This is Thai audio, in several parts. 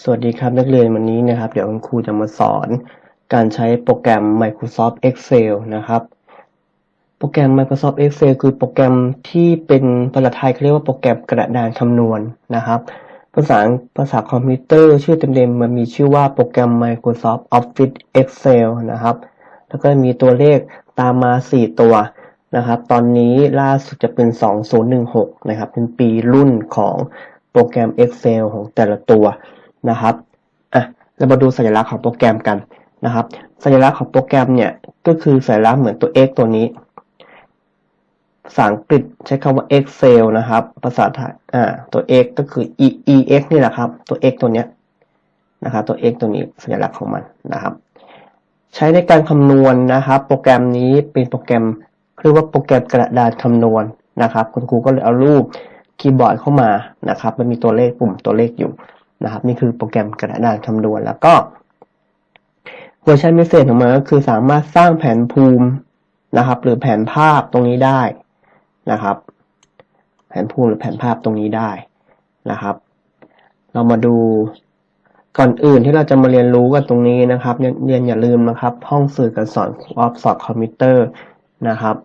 สวัสดีครับนักเรียนวันนี้นะครับ เดี๋ยวคุณครูจะมาสอนการใช้โปรแกรม Microsoft Excel นะครับ โปรแกรม Microsoft Excel คือโปรแกรมที่เป็นภาษาไทยเขาเรียกว่าโปรแกรมกระดานคำนวณนะครับ ภาษาภาษาคอมพิวเตอร์ชื่อเต็มๆมันมีชื่อว่าโปรแกรม Microsoft Office Excel นะครับ แล้วก็มีตัวเลขตามมา 4 ตัวนะครับ ตอนนี้ล่าสุดจะเป็น 2016 นะครับ เป็นปีรุ่นของโปรแกรม Excel ของแต่ละตัว นะครับอะเรามาดูสัญลักษณ์ของโปรแกรมกันนะครับ สัญลักษณ์ของโปรแกรมเนี่ยก็คือสัญลักษณ์เหมือนตัว X ตัวนี้ภาษาอังกฤษใช้คำว่า Excel นะครับ ภาษาไทยอ่าตัว X ก็คือ E EX นี่แหละครับ ตัว X ตัวเนี้ยนะครับตัว X ตัวนี้สัญลักษณ์ของมันนะครับ ใช้ในการคำนวณนะครับ โปรแกรมนี้เป็นโปรแกรมเรียกว่าโปรแกรมกระดานคำนวณนะครับ คุณครูก็เลยเอารูปคีย์บอร์ดเข้ามานะครับ มันมีตัวเลขปุ่มตัวเลขอยู่ นะครับ นี่คือโปรแกรมกระดานคำนวณแล้วก็เวอร์ชันพิเศษของมันก็คือสามารถสร้างแผนภูมินะครับ หรือแผนภาพตรงนี้ได้นะครับ แผนภูมิหรือแผนภาพตรงนี้ได้นะครับ เรามาดูก่อนอื่นที่เราจะมาเรียนรู้กันตรงนี้นะครับเรียนอย่าลืมนะครับ ห้องสื่อการสอนออฟสอดคอมพิวเตอร์นะครับ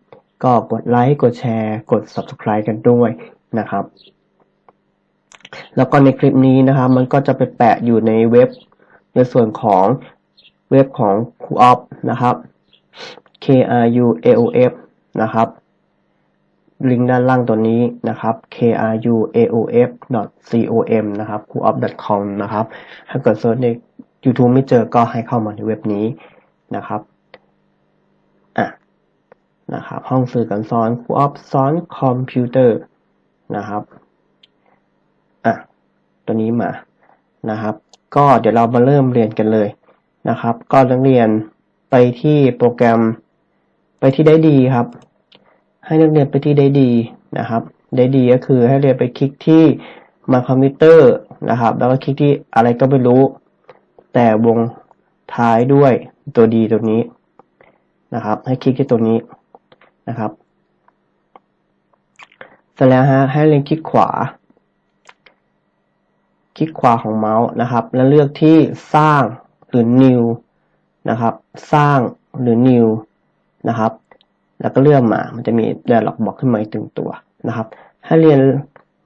ก็กดไลค์กดแชร์ กด subscribe กันด้วยนะครับ แล้วก็ในคลิปนี้นะครับ มันก็จะไปแปะอยู่ในเว็บ ในส่วนของเว็บของครูออฟนะครับ K R U A O F นะครับ ลิงก์ด้านล่างตัวนี้นะครับ k r u a o f c o m นะครับ c o o f com นะครับถ้าเกิดเซิร์ชใน YouTube ไม่เจอก็ให้เข้ามาในเว็บนี้นะครับอะนะครับ ห้องสื่อการสอน c o o f สอนคอมพิวเตอร์นะครับ ตัวนี้มานะครับ ก็เดี๋ยวเรามาเริ่มเรียนกันเลยนะครับ ก็นักเรียนไปที่โปรแกรมไปที่ได้ดีครับ ให้นักเรียนไปที่ได้ดีนะครับ ได้ดีก็คือให้เรียนไปคลิกที่มาคอมพิวเตอร์นะครับ แล้วก็คลิกที่อะไรก็ไม่รู้ แต่วงท้ายด้วยตัวดีตัวนี้นะครับ ให้คลิกที่ตัวนี้นะครับเสร็จแล้วฮะให้เรียนคลิกขวา คลิกขวาของเมาส์นะครับ แล้วเลือกที่สร้างหรือ new นะครับ สร้างหรือ new นะครับ แล้วก็เลื่อนมา มันจะมี dialog box ขึ้นมาอีกหนึ่งตัวนะครับ ให้เรียน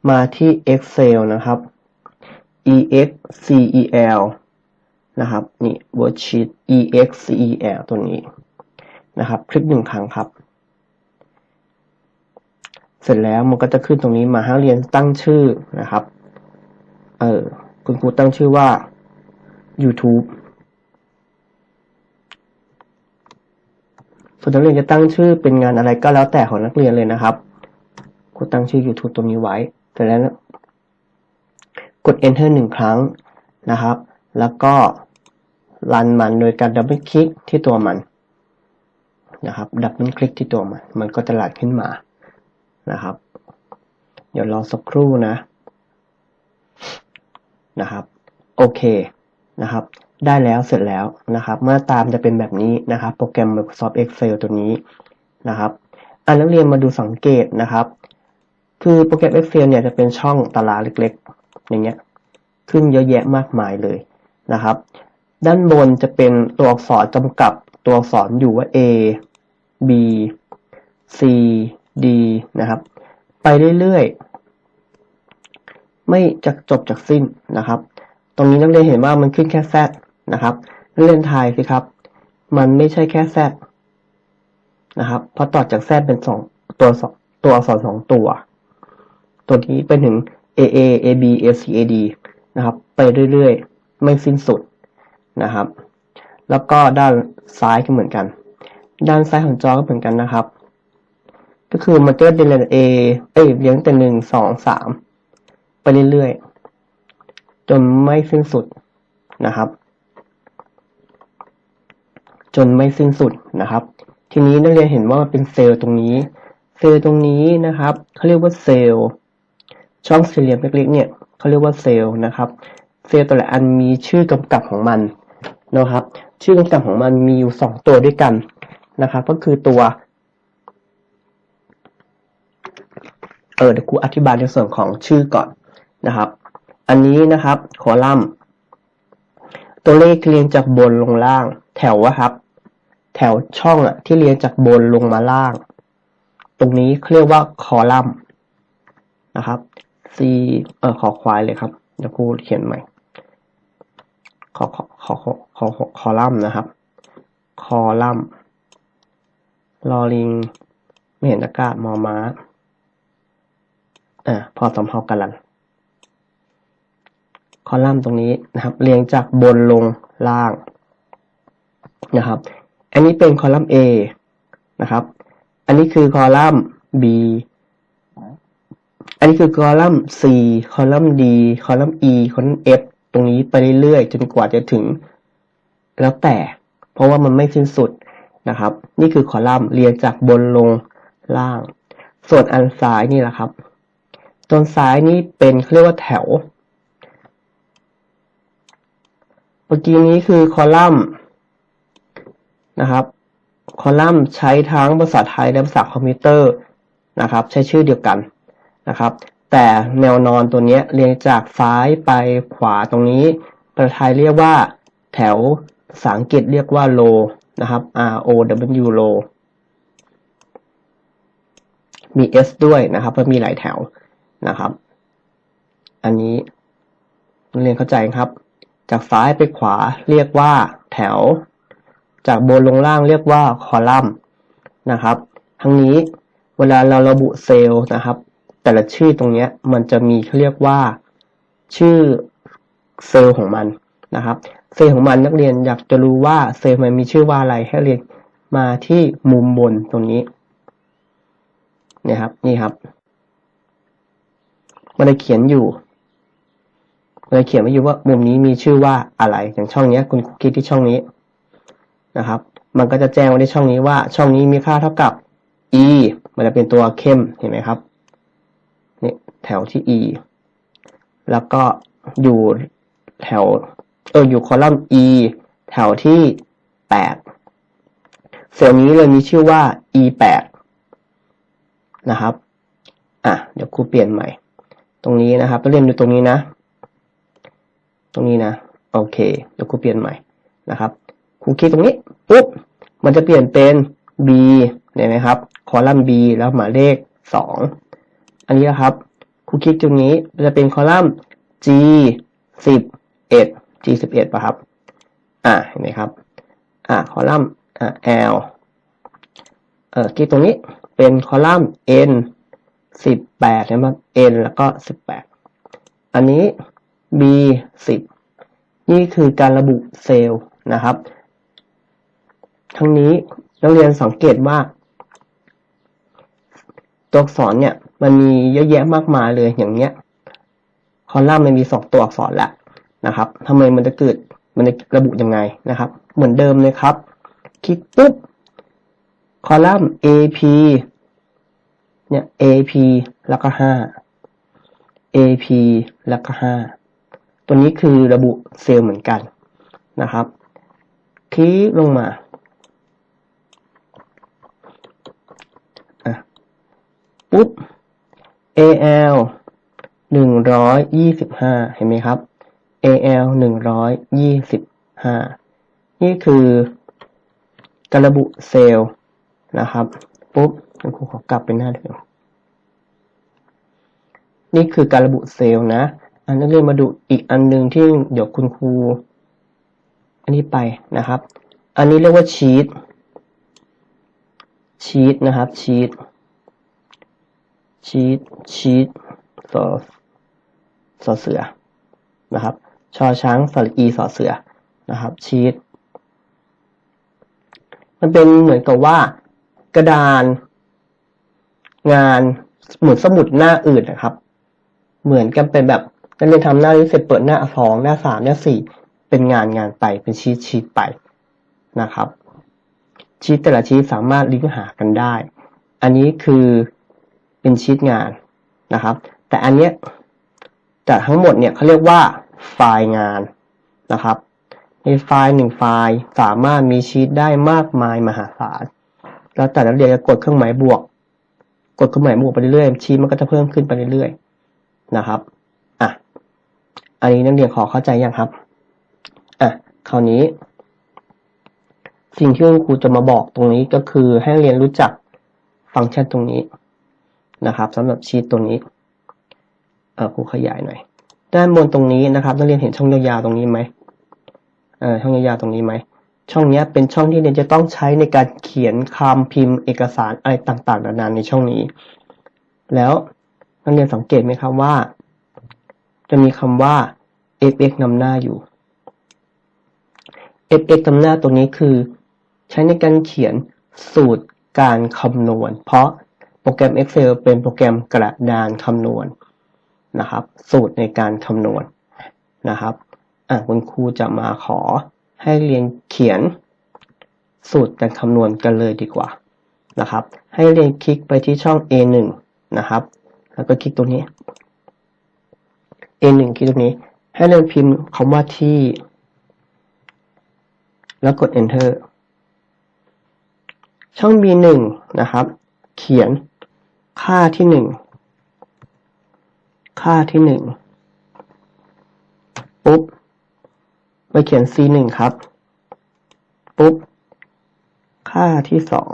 มาที่ Excel นะครับ excel นะครับ นี่ worksheet excel ตัวนี้นะครับ คลิกหนึ่งครั้งครับ เสร็จแล้วมันก็จะขึ้นตรงนี้มาให้เรียนตั้งชื่อนะครับ เออ คุณครูตั้งชื่อว่า YouTube ส่วนนักเรียนจะตั้งชื่อเป็นงานอะไรก็แล้วแต่ของนักเรียนเลยนะครับครูตั้งชื่อ YouTube ตรงนี้ไว้เสร็จแล้วกด Enter หนึ่งครั้งนะครับ แล้วก็รันมันโดยการดับเบิลคลิกที่ตัวมันนะครับดับเบิลคลิกที่ตัวมัน มันก็จะหลัดขึ้นมานะครับ เดี๋ยวรอสักครู่นะ นะครับ โอเคนะครับ ได้แล้วเสร็จแล้วนะครับเมื่อตามจะเป็นแบบนี้นะครับ โปรแกรม Microsoft Excel ตัวนี้นะครับอันนักเรียนมาดูสังเกตนะครับ คือโปรแกรม Excel เนี่ยจะเป็นช่องตารางเล็กๆ อย่างเงี้ย ขึ้นเยอะแยะมากมายเลยนะครับ ด้านบนจะเป็นตัวอักษรกำกับตัวอักษรอยู่ว่า A B C D นะครับ ไปเรื่อยๆ ไม่จะจบจากสิ้นนะครับ ตรงนี้นักเรียนเห็นว่ามันขึ้นแค่ Z นะครับนักเรียนทายสิครับ มันไม่ใช่แค่ Z นะครับเพราะต่อจาก Z เป็นสองตัวสองตัวอักษรสองตัว ตัวนี้เป็นถึง A A A B A C A D นะครับ ไปเรื่อยๆ ไม่สิ้นสุดนะครับ แล้วก็ด้านซ้ายก็เหมือนกัน ด้านซ้ายของจอก็เหมือนกันนะครับ ก็คือมันจะเรียง A เอ้ยเรียงแต่หนึ่งสองสาม ไปเรื่อยๆ จนไม่สิ้นสุดนะครับ จนไม่สิ้นสุดนะครับ ทีนี้นักเรียนเห็นว่ามันเป็นเซลล์ตรงนี้ เซลล์ตรงนี้นะครับเขาเรียกว่าเซลล์ ช่องสี่เหลี่ยมเล็กๆเนี่ยเขาเรียกว่าเซลล์นะครับ เซลล์แต่ละอันมีชื่อกำกับของมันนะครับ ชื่อกำกับของมันมีอยู่สองตัวด้วยกันนะครับ ก็คือตัวเออเดี๋ยวครูอธิบายในส่วนของชื่อก่อน นะครับ อันนี้นะครับคอลัมน์ตัวเลขเรียงจากบนลงล่าง แถวอะครับ แถวช่องอะที่เรียงจากบนลงมาล่าง ตรงนี้เรียกว่าคอลัมน์นะครับ C เออขอควายเลยครับเดี๋ยวครูเขียนใหม่ขอขอขอขอขอคอลัมน์นะครับ คอลัมน์ลอลิงไม่เห็นอากาศมอม้าอ่าพอสำเพากันลัน คอลัมน์ตรงนี้นะครับ เรียงจากบนลงล่างนะครับ อันนี้เป็นคอลัมน์ A นะครับ อันนี้คือคอลัมน์ B อันนี้คือคอลัมน์ C คอลัมน์ D คอลัมน์ E คอลัมน์ F ตรงนี้ไปเรื่อยๆ จนกว่าจะถึง แล้วแต่ เพราะว่ามันไม่สิ้นสุดนะครับ นี่คือคอลัมน์เรียงจากบนลงล่าง ส่วนอันซ้ายนี่แหละครับตรงซ้ายนี่เป็นเรียกว่าแถว เมื่อกี้นี้คือคอลัมน์นะครับ คอลัมน์ใช้ทั้งภาษาไทยและภาษาคอมพิวเตอร์นะครับ ใช้ชื่อเดียวกันนะครับ แต่แนวนอนตัวนี้เรียงจากซ้ายไปขวาตรงนี้ภาษาไทยเรียกว่า แถวภาษาอังกฤษเรียกว่า row นะครับ R O W row มี S ด้วยนะครับเพราะมีหลายแถวนะครับ อันนี้นักเรียนเข้าใจครับ จากซ้ายไปขวาเรียกว่าแถว จากบนลงล่างเรียกว่าคอลัมน์นะครับ ทั้งนี้เวลาเราระบุเซลล์นะครับ แต่ละชื่อตรงนี้มันจะมีเขาเรียกว่า ชื่อเซลล์ของมันนะครับเซลล์ของมันนักเรียนอยากจะรู้ว่าเซลล์มันมีชื่อว่าอะไรให้เรียนมาที่มุมบนตรงนี้นะครับนี่ครับ มันจะเขียนอยู่ มันจะเขียนไว้อยู่ว่ามุมนี้มีชื่อว่าอะไร อย่างช่องนี้คุณคลิกที่ช่องนี้นะครับ มันก็จะแจ้งไว้ในช่องนี้ว่า ช่องนี้มีค่าเท่ากับ e มันจะเป็นตัวเข้มเห็นไหมครับนี่แถวที่ e แล้วก็อยู่แถวเอออยู่คอลัมน์ e แถวที่แปดเซลล์นี้เลยมีชื่อว่า e แปดนะครับ อะ เดี๋ยวครูเปลี่ยนใหม่ ตรงนี้นะครับเรียนดูตรงนี้นะ รงนี้นะ โอเคเดี๋ยวครูเปลี่ยนใหม่นะครับครูคลิกตรงนี้ปุ๊บมันจะเปลี่ยนเป็น b เห็นไหมครับ คอลัมน์ b แล้วหมายเลขสองอันนี้นะครับครูคลิกตรงนี้จะเป็นคอลัมน์ g สิบเอ็ด g สิบเอ็ดป่ะครับ อ่าเห็นไหมครับ อ่าคอลัมน์อ่า l เอ่อคลิกตรงนี้เป็นคอลัมน์ n สิบแปดนะครับ n แล้วก็สิบแปดอันนี้ b สิบนี่คือการระบุเซลล์นะครับ ทั้งนี้นักเรียนสังเกตว่า ตัวอักษรเนี่ย มันมีเยอะแยะมากมายเลยอย่างเนี้ยคอลัมน์มันมีสองตัวอักษรแล้วนะครับทำไมมันจะเกิดมันจะระบุยังไงนะครับ เหมือนเดิมเลยครับ คลิกปุ๊บคอลัมน์ AP เนี่ย AP แล้วก็ห้า AP แล้วก็ห้า ตัวนี้คือระบุเซลล์เหมือนกันนะครับ คลิกลงมาปุ๊บ AL หนึ่งร้อยยี่สิบห้าเห็นไหมครับ AL หนึ่งร้อยยี่สิบห้านี่คือการระบุเซลล์นะครับ ปุ๊บคุณครูขอกลับไปหน้าเดิมนี่คือการระบุเซลล์นะ อันนักเรียนมาดูอีกอันหนึ่งที่เดี๋ยวคุณครู อันนี้ไปนะครับ อันนี้เรียกว่าชีตชีตนะครับชีตชีตชีตสอสอเสือนะครับชอช้างสระอีสอเสือนะครับชีตมันเป็นเหมือนกับว่า กระดาน งานเหมือนสมุดหน้าอื่นนะครับ เหมือนกันเป็นแบบ นักเรียนทำหน้านี้เสร็จเปิดหน้าสองหน้าสามหน้าสี่เป็นงานงานไปเป็นชีตชีตไปนะครับ ชีตแต่ละชีตสามารถลิงก์หากันได้ อันนี้คือเป็นชีตงานนะครับ แต่อันเนี้ยแต่ทั้งหมดเนี่ยเขาเรียกว่าไฟล์งานนะครับในไฟล์หนึ่งไฟล์สามารถมีชีตได้มากมายมหาศาลแล้วแต่นักเรียนจะกดเครื่องหมายบวก กดเครื่องหมายบวกไปเรื่อยๆชีตมันก็จะเพิ่มขึ้นไปเรื่อยๆนะครับ อันนี้นักเรียนขอเข้าใจยังครับ อะ คราวนี้ สิ่งที่ครูจะมาบอกตรงนี้ก็คือให้เรียนรู้จักฟังก์ชันตรงนี้นะครับสำหรับชีตตัวนี้เออครูขยายหน่อย ด้านบนตรงนี้นะครับ นักเรียนเห็นช่องยาวๆตรงนี้ไหมเออช่องยาวๆตรงนี้ไหม ช่องนี้เป็นช่องที่เรียนจะต้องใช้ในการเขียนคำพิมพ์เอกสารอะไรต่างๆนานาในช่องนี้ แล้วนักเรียนสังเกตไหมครับว่า จะมีคำว่า fx นำหน้าอยู่ fx นำหน้าตัวนี้คือ ใช้ในการเขียนสูตรการคำนวณ เพราะโปรแกรม Excel เป็นโปรแกรมกระดานคำนวณนะครับ สูตรในการคำนวณนะครับอะคุณครูจะมาขอให้เรียนเขียนสูตรการคำนวณกันเลยดีกว่านะครับ ให้เรียนคลิกไปที่ช่อง A1 นะครับ แล้วก็คลิกตรงนี้ A1 คลิกตรงนี้ ให้เรียนพิมพ์คำว่าที่ แล้วกด enter ช่อง B1 นะครับ เขียนค่าที่หนึ่งค่าที่หนึ่งปุ๊บไปเขียน C1 ครับ ปุ๊บ ค่าที่สอง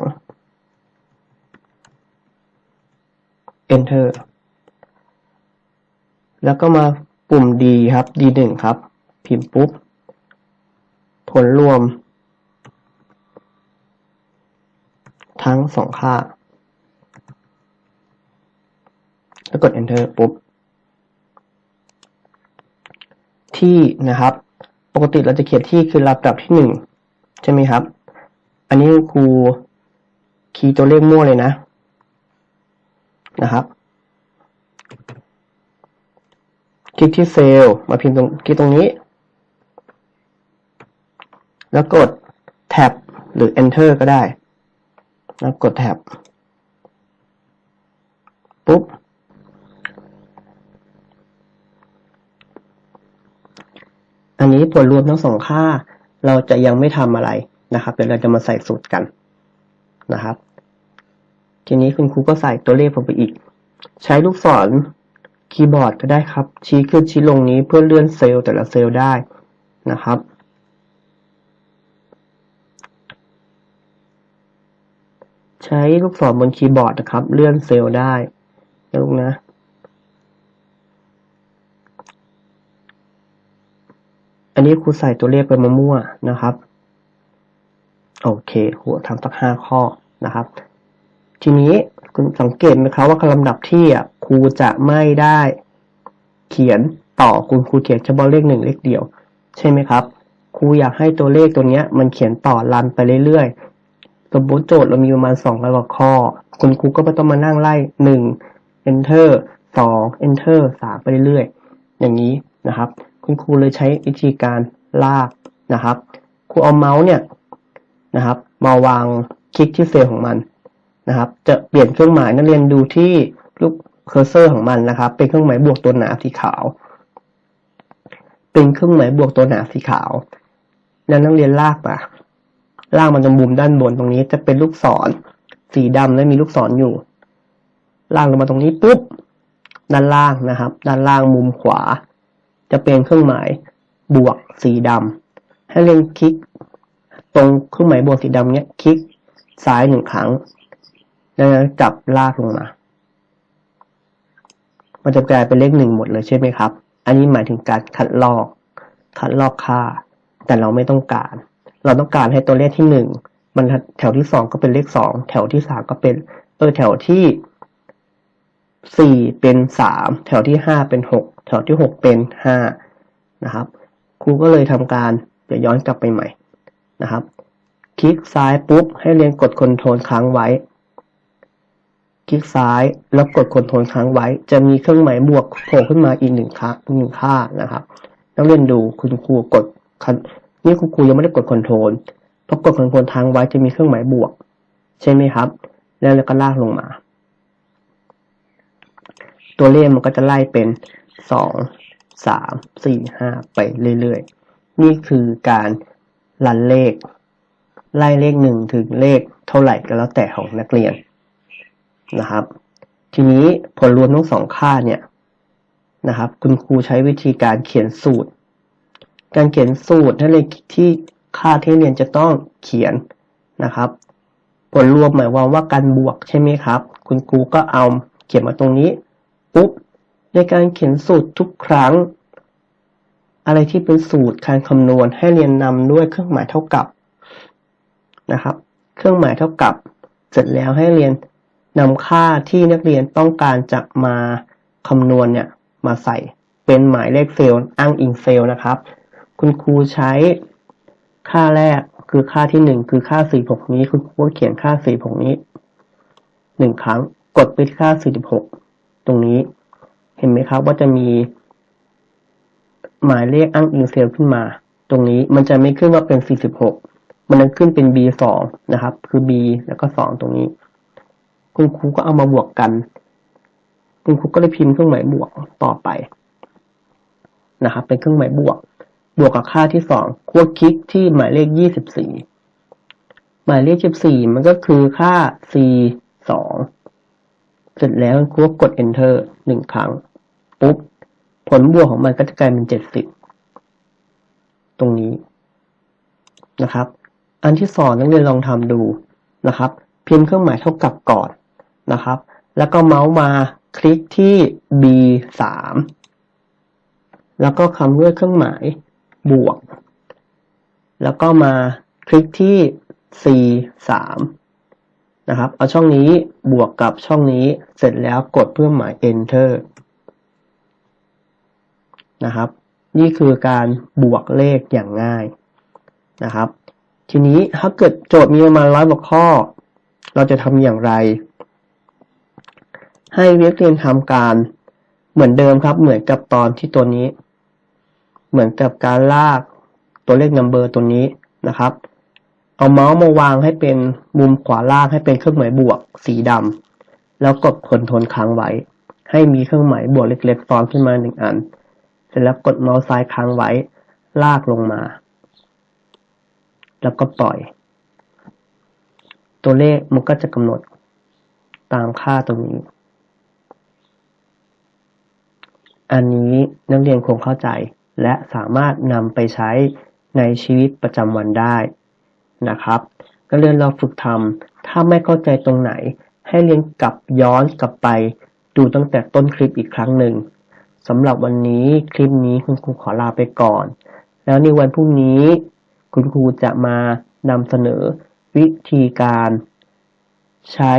enter แล้วก็มาปุ่ม D ครับ D1 ครับ พิมพ์ปุ๊บ ผลรวม ทั้งสองค่า แล้วกด enter ปุ๊บ ที่นะครับ ปกติเราจะเขียนที่คือลำดับที่หนึ่งใช่ไหมครับ อันนี้ครูคีย์ตัวเลขมั่วเลยนะ นะครับ ค ลิกที่เซลล์มาพิมพ์ตรงคลิกตรงนี้ แล้วกด Tab หรือ Enter ก็ได้ แล้วกด Tab ปุ๊บ อันนี้ผลรวมทั้งสองค่า เราจะยังไม่ทำอะไรนะครับ เดี๋ยวเราจะมาใส่สูตรกันนะครับ ทีนี้คุณครูก็ใส่ตัวเลขลงไปอีก ใช้ลูกศร คีย์บอร์ดก็ได้ครับ ชี้ขึ้นชี้ลงนี้เพื่อเลื่อนเซลล์แต่ละเซลล์ได้นะครับ ใช้ลูกศรบนคีย์บอร์ดนะครับ เลื่อนเซลล์ได้นะลูกนะอันนี้ครูใส่ตัวเลขไปมามั่วนะครับ โอเค หัวทำสักห้าข้อนะครับ ทีนี้ สังเกตไหมครับว่าลำดับที่ครูจะไม่ได้เขียนต่อคุณครูเขียนเฉพาะเลขหนึ่งเลขเดียว ใช่ไหมครับครูอยากให้ตัวเลขตัวนี้มันเขียนต่อรันไปเรื่อยๆ สมมติโจทย์เรามีประมาณสองร้อยกว่าข้อ คุณครูก็ไม่ต้องมานั่งไล่หนึ่ง enter สอง enter สามไปเรื่อยๆ อย่างนี้นะครับ คุณครูเลยใช้วิธีการลากนะครับ ครูเอาเมาส์เนี่ยนะครับ มาวางคลิกที่เซลล์ของมัน นะครับ จะเปลี่ยนเครื่องหมายนักเรียนดูที่ลูกเคอร์เซอร์ของมันนะครับ เป็นเครื่องหมายบวกตัวหนาสีขาว เป็นเครื่องหมายบวกตัวหนาสีขาว แล้วนักเรียนลากมาลากมันตรงมุมด้านบนตรงนี้จะเป็นลูกศร สีดำและมีลูกศรอยู่ ลากลงมาตรงนี้ปุ๊บด้านล่างนะครับ ด้านล่างมุมขวา จะเป็นเครื่องหมายบวกสีดำให้เรียนคลิก ตรงเครื่องหมายบวกสีดำเนี้ยคลิกซ้ายหนึ่งครั้ง แล้วจับลากลงมา มันจะกลายเป็นเลขหนึ่งหมดเลยใช่ไหมครับ อันนี้หมายถึงการคัดลอก คัดลอกค่า แต่เราไม่ต้องการ เราต้องการให้ตัวเลขที่หนึ่งมันแถวที่สองก็เป็นเลขสองแถวที่สามก็เป็น เออแถวที่สี่เป็นสามแถวที่ห้าเป็นหกแถวที่หกเป็นห้านะครับ ครูก็เลยทำการเดี๋ยวย้อนกลับไปใหม่นะครับ คลิกซ้ายปุ๊บให้เรียนกดคอนโทรลค้างไว้ คลิกซ้ายแล้วกดคอนโทรลค้างไว้ จะมีเครื่องหมายบวกโผล่ขึ้นมาอีกหนึ่งค่าหนึ่งค่านะครับนักเรียนดูคุณครูกดนนี่คุณครูยังไม่ได้กดคอนโทรลพอกดคอนโทรลค้างไว้จะมีเครื่องหมายบวก ใช่ไหมครับ แล้วเราก็ลากลงมา ตัวเลขมันก็จะไล่เป็นสองสามสี่ห้าไปเรื่อยๆ นี่คือการรันเลข ไล่เลขหนึ่งถึงเลขเท่าไหร่ก็แล้วแต่ของนักเรียน นะครับ ทีนี้ผลรวมทั้งสองค่าเนี่ยนะครับ คุณครูใช้วิธีการเขียนสูตร การเขียนสูตรนักเรียที่ค่าที่เรียนจะต้องเขียนนะครับ ผลรวมหมายความว่าการบวกใช่ไหมครับ คุณครูก็เอาเขียนมาตรงนี้ปุ๊บในการเขียนสูตรทุกครั้ง อะไรที่เป็นสูตรการคำนวณให้เรียนนำด้วยเครื่องหมายเท่ากับนะครับ เครื่องหมายเท่ากับ เสร็จแล้วให้เรียน นำค่าที่นักเรียนต้องการจะมาคำนวณเนี่ยมาใส่เป็นหมายเลขเซลล์อ้างอิงเซลล์นะครับ คุณครูใช้ค่าแรกคือค่าที่หนึ่งคือค่าสี่หกนี้คุณครูเขียนค่าสี่หกนี้หนึ่งครั้งกดไปที่ค่าสี่สิบหกตรงนี้เห็นไหมครับว่าจะมี หมายเลขอ้างอิงเซลล์ขึ้นมา ตรงนี้มันจะไม่ขึ้นว่าเป็นสี่สิบหกมันจะขึ้นเป็น b สองนะครับ คือ b แล้วก็สองตรงนี้ คุณครูก็เอามาบวกกัน คุณครูก็เลยพิมพ์เครื่องหมายบวกต่อไปนะครับ เป็นเครื่องหมายบวก บวกกับค่าที่สองคั่วคลิกที่หมายเลขยี่สิบสี่หมายเลขยี่สิบสี่มันก็คือค่า c สองเสร็จแล้วคุณก็กด enter หนึ่งครั้ง ปุ๊บ ผลบวกของมันก็จะกลายเป็นเจ็ดสิบตรงนี้นะครับ อันที่สองนักเรียนลองทำดูนะครับ พิมพ์เครื่องหมายเท่ากับก่อน นะครับ แล้วก็เมาส์มาคลิกที่ B สามแล้วก็คำด้วยเครื่องหมายบวก แล้วก็มาคลิกที่ C สามนะครับ เอาช่องนี้บวกกับช่องนี้เสร็จแล้วกดเครื่อหมาย enter นะครับ นี่คือการบวกเลขอย่างง่ายนะครับ ทีนี้ถ้าเกิดโจทย์มีประมาณร้อยกว่าข้อ เราจะทำอย่างไร ให้เรียกเรียนทำการเหมือนเดิมครับ เหมือนกับตอนที่ตัวนี้ เหมือนกับการลากตัวเลขนัมเบอร์ตัวนี้นะครับ เอาเมาส์มาวางให้เป็นมุมขวาล่างให้เป็นเครื่องหมายบวกสีดำแล้วกดคอนโทรลค้างไว้ ให้มีเครื่องหมายบวกเล็กๆซ้อนขึ้นมาหนึ่งอัน เสร็จแล้วกดเมาส์ซ้ายค้างไว้ ลากลงมา แล้วก็ปล่อย ตัวเลขมันก็จะกำหนดตามค่าตรงนี้ อันนี้นักเรียนคงเข้าใจ และสามารถนำไปใช้ในชีวิตประจำวันได้นะครับก็เรียนเราฝึกทำถ้าไม่เข้าใจตรงไหน ให้เรียนกลับย้อนกลับไป ดูตั้งแต่ต้นคลิปอีกครั้งหนึ่งสำหรับวันนี้คลิปนี้คุณครูขอลาไปก่อน แล้วในวันพรุ่งนี้ คุณครูจะมานำเสนอวิธีการใช้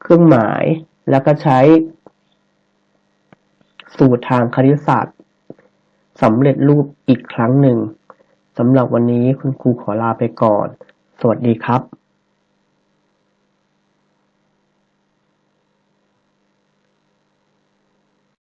เครื่องหมายแล้วก็ใช้ สูตรทางคณิตศาสตร์สำเร็จรูปอีกครั้งหนึ่ง สำหรับวันนี้คุณครูขอลาไปก่อน สวัสดีครับ